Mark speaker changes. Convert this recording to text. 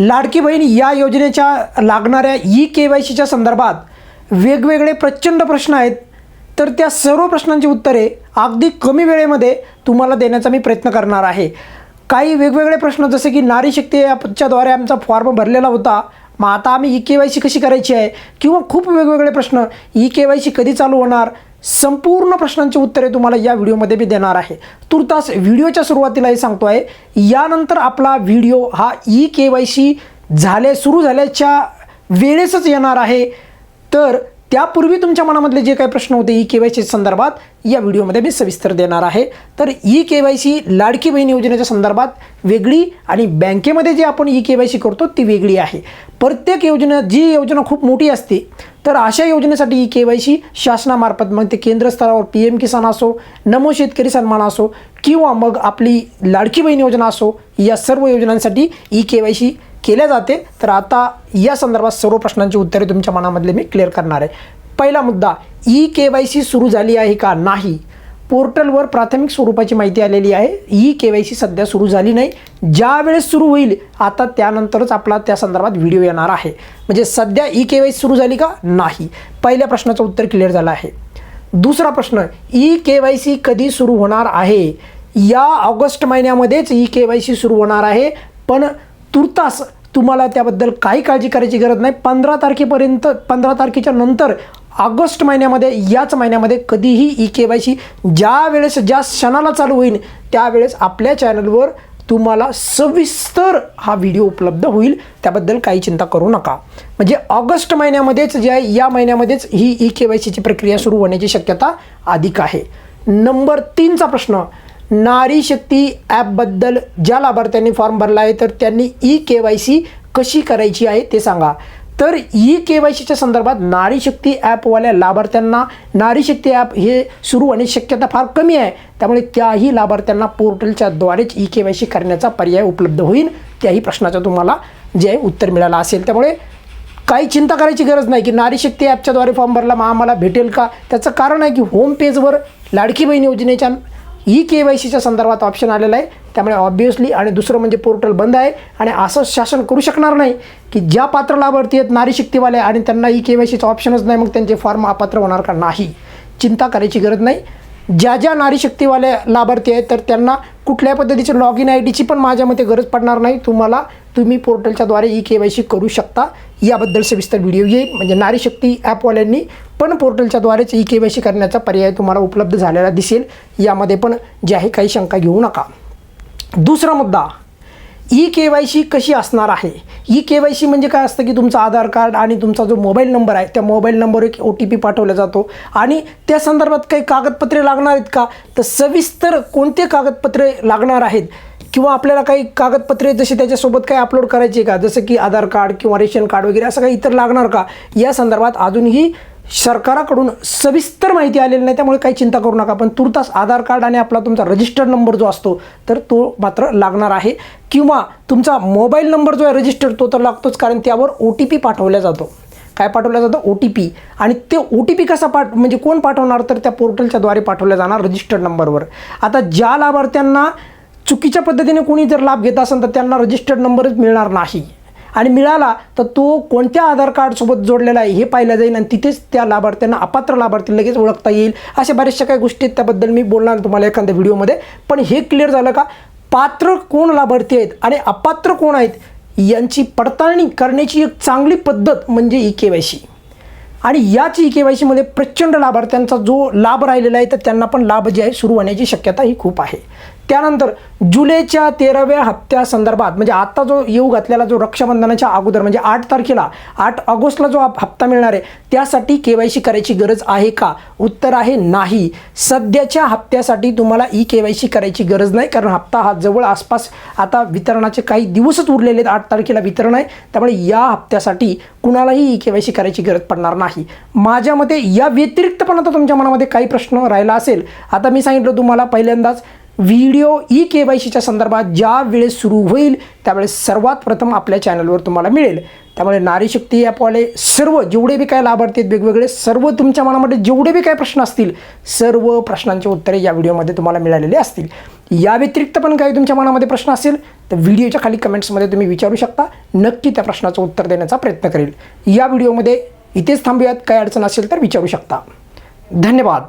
Speaker 1: लाडकी बहीण या योजनेच्या लागणाऱ्या ई के वाय सीच्या संदर्भात वेगवेगळे प्रचंड प्रश्न आहेत. तर त्या सर्व प्रश्नांची उत्तरे अगदी कमी वेळेमध्ये तुम्हाला देण्याचा मी प्रयत्न करणार आहे. काही वेगवेगळे प्रश्न जसे की नारी शक्ती याच्याद्वारे आमचा फॉर्म भरलेला होता. मग आता आम्ही ई के वाय सी कशी करायची आहे? किंवा खूप वेगवेगळे प्रश्न ई के वाय सी कधी चालू होणार? संपूर्ण प्रश्नांची उत्तरे तुम्हाला या व्हिडिओमध्ये मी देणार आहे. तुर्तास व्हिडिओच्या सुरुवातीलाही सांगतो आहे यानंतर आपला व्हिडिओ हा ई के वाय सी झाले सुरू झाल्याच्या वेळेसच येणार आहे. तर त्यापूर्वी तुमच्या मनामधले जे काही प्रश्न होते ई के वाय सी संदर्भात या व्हिडिओमध्ये मी सविस्तर देणार आहे. तर E K Y C Ladki Bahin योजनेच्या संदर्भात वेगळी आणि बँकेमध्ये जे आपण ई के वाय सी करतो ती वेगळी आहे. प्रत्येक योजना जी योजना खूप मोठी असते तर अशा योजनेसाठी ई के वाय सी शासनामार्फत मग ते केंद्र स्तरावर पी एम किसान असो नमो शेतकरी सन्मान असो किंवा मग आपली लाडकी बहीण योजना असो या सर्व योजनांसाठी ई के वाय सी केल्या जाते. तर आता या संदर्भात सर्व प्रश्नांची उत्तरे तुमच्या मनामधले मी क्लिअर करणार आहे. पहिला मुद्दा ई के वाय सी सुरू झाली आहे का? नाही. पोर्टलवर प्राथमिक स्वरूपाची माहिती आलेली आहे. ई के वाय सी सध्या सुरू झाली नाही. ज्या वेळेस सुरू होईल आता त्यानंतरच आपला त्या संदर्भात व्हिडिओ येणार आहे. म्हणजे सध्या ई के वाय सी सुरू झाली का? नाही. पहिल्या प्रश्नाचं उत्तर क्लिअर झालं आहे. दुसरा प्रश्न ई के वाय सी कधी सुरू होणार आहे? या ऑगस्ट महिन्यामध्येच ई के वाय सी सुरू होणार आहे. पण तुर्तास तुम्हाला त्याबद्दल काही काळजी करायची गरज नाही. पंधरा तारखेपर्यंत पंधरा तारखेच्या नंतर ऑगस्ट महिन्यामध्ये याच महिन्यामध्ये कधीही ई के वाय सी ज्या वेळेस ज्या क्षणाला चालू होईल त्यावेळेस आपल्या चॅनलवर तुम्हाला सविस्तर हा व्हिडिओ उपलब्ध होईल. त्याबद्दल काही चिंता करू नका. म्हणजे ऑगस्ट महिन्यामध्येच जे आहे या महिन्यामध्येच ही ई के वाय सीची प्रक्रिया सुरू होण्याची शक्यता अधिक आहे. नंबर तीनचा प्रश्न नारी शक्ती ॲपबद्दल ज्या लाभार्थ्यांनी फॉर्म भरला आहे तर त्यांनी ई के वाय सी कशी करायची आहे ते सांगा. तर ई के वाय सीच्या संदर्भात नारी शक्ती ॲपवाल्या लाभार्थ्यांना नारी शक्ती ॲप हे सुरू होण्याची शक्यता फार कमी आहे. त्यामुळे त्याही लाभार्थ्यांना पोर्टलच्या द्वारेच ई के वाय सी करण्याचा पर्याय उपलब्ध होईल त्याही प्रश्नाचं तुम्हाला जे आहे उत्तर मिळालं असेल. त्यामुळे काही चिंता करायची गरज नाही की नारी शक्ती ॲपच्याद्वारे फॉर्म भरला मग आम्हाला भेटेल का? त्याचं कारण आहे की होम पेजवर लाडकी बहीण योजनेच्या ई के वाय सीच्या संदर्भात ऑप्शन आलेलं आहे. त्यामुळे ऑब्व्हियसली आणि दुसरं म्हणजे पोर्टल बंद आहे. आणि असं शासन करू शकणार नाही की ज्या पात्र लाभार्थी आहेत नारी शक्तीवाले आणि त्यांना ई के वाय सीचं ऑप्शनच नाही मग त्यांचे फॉर्म अपात्र होणार का नाही? चिंता करायची गरज नाही. ज्या ज्या नारी शक्तीवाले लाभार्थी आहेत तर त्यांना कुठल्या पद्धतीचे लॉग इन आय डीची पण माझ्या मते गरज पडणार नाही. तुम्हाला तुम्ही पोर्टलच्याद्वारे ई के वाय सी करू शकता. याबद्दल सविस्तर व्हिडिओ येईल. म्हणजे नारी शक्ती ॲपवाल्यांनी पण पोर्टलच्याद्वारेच ई के वाय सी करण्याचा पर्याय तुम्हाला उपलब्ध झालेला दिसेल. यामध्ये पण जे आहे काही शंका घेऊ नका. दुसरा मुद्दा ई के वाय सी कशी असणार आहे? ई के वाय सी म्हणजे काय असतं की तुमचं आधार कार्ड आणि तुमचा जो मोबाईल नंबर आहे त्या मोबाईल नंबरवर एक ओ टी पी पाठवला जातो. आणि त्या संदर्भात काही कागदपत्रे लागणार आहेत का? तर सविस्तर कोणते कागदपत्रे लागणार आहेत? किंवा आपल्याला काही कागदपत्रे जसे त्याच्यासोबत काही अपलोड करायचे का? जसं की आधार कार्ड किंवा रेशन कार्ड वगैरे असं काही इतर लागणार का? या संदर्भात अजूनही सरकाराकडून सविस्तर माहिती आलेली नाही त्यामुळे काही चिंता करू नका. पण तुर्तास आधार कार्ड आणि आपला तुमचा रजिस्टर्ड नंबर जो असतो तर तो मात्र लागणार आहे. किंवा तुमचा मोबाईल नंबर जो आहे रजिस्टर्ड तो तर लागतोच कारण त्यावर ओ टी पी पाठवला जातो. काय पाठवला जातं? O T P. आणि ते ओ टी पी कसा पाठ म्हणजे कोण पाठवणार? तर त्या पोर्टलच्याद्वारे पाठवल्या जाणार रजिस्टर्ड नंबरवर. आता ज्या लाभार्थ्यांना चुकीच्या पद्धतीने कोणी जर लाभ घेत असेल तर त्यांना रजिस्टर्ड नंबरच मिळणार नाही. आणि मिळाला तर तो कोणत्या आधार कार्डसोबत जोडलेला आहे हे पाहिलं जाईल आणि तिथेच त्या लाभार्थ्यांना अपात्र लाभार्थी लगेच ओळखता येईल. अशा बऱ्याचशा काही गोष्टी आहेत त्याबद्दल मी बोलणार तुम्हाला एखाद्या व्हिडिओमध्ये. पण हे क्लिअर झालं का पात्र कोण लाभार्थी आहेत आणि अपात्र कोण आहेत यांची पडताळणी करण्याची एक चांगली पद्धत म्हणजे ई के वाय सी. आणि याच ई के वाय सीमध्ये प्रचंड लाभार्थ्यांचा जो लाभ राहिलेला आहे तर त्यांना पण लाभ जे आहे सुरू होण्याची शक्यता ही खूप आहे. त्यानंतर जुलैच्या तेराव्या हप्त्यासंदर्भात म्हणजे आता जो येऊ घातलेला जो रक्षाबंधनाच्या अगोदर म्हणजे आठ तारखेला आठ ऑगस्टला जो हप्ता मिळणार आहे त्यासाठी के वाय सी करायची गरज आहे का? उत्तर आहे नाही. सध्याच्या हप्त्यासाठी तुम्हाला ई के वाय सी करायची गरज नाही कारण हप्ता हा जवळ आसपास आता वितरणाचे काही दिवसच उरलेले आहेत आठ तारखेला वितरण आहे त्यामुळे या हप्त्यासाठी कुणालाही ई के वाय सी करायची गरज पडणार नाही. माझ्या मते या व्यतिरिक्त पण आता तुमच्या मनामध्ये काही प्रश्न राहिला असेल. आता मी सांगितलं तुम्हाला पहिल्यांदाच व्हिडिओ ई के वाय सीच्या संदर्भात ज्या वेळेस सुरू होईल त्यावेळेस सर्वात प्रथम आपल्या चॅनलवर तुम्हाला मिळेल. त्यामुळे नारी शक्ती ॲपवाले सर्व जेवढे बी काय लाभार्थी आहेत वेगवेगळे सर्व तुमच्या मनामध्ये जेवढे बी काय प्रश्न असतील सर्व प्रश्नांची उत्तरे या व्हिडिओमध्ये तुम्हाला मिळालेले असतील. या व्यतिरिक्त पण काही तुमच्या मनामध्ये प्रश्न असेल तर व्हिडिओच्या खाली कमेंट्समध्ये तुम्ही विचारू शकता. नक्की त्या प्रश्नाचं उत्तर देण्याचा प्रयत्न करेल. या व्हिडिओमध्ये इथेच थांबूयात. काही अडचण असेल तर विचारू शकता. धन्यवाद.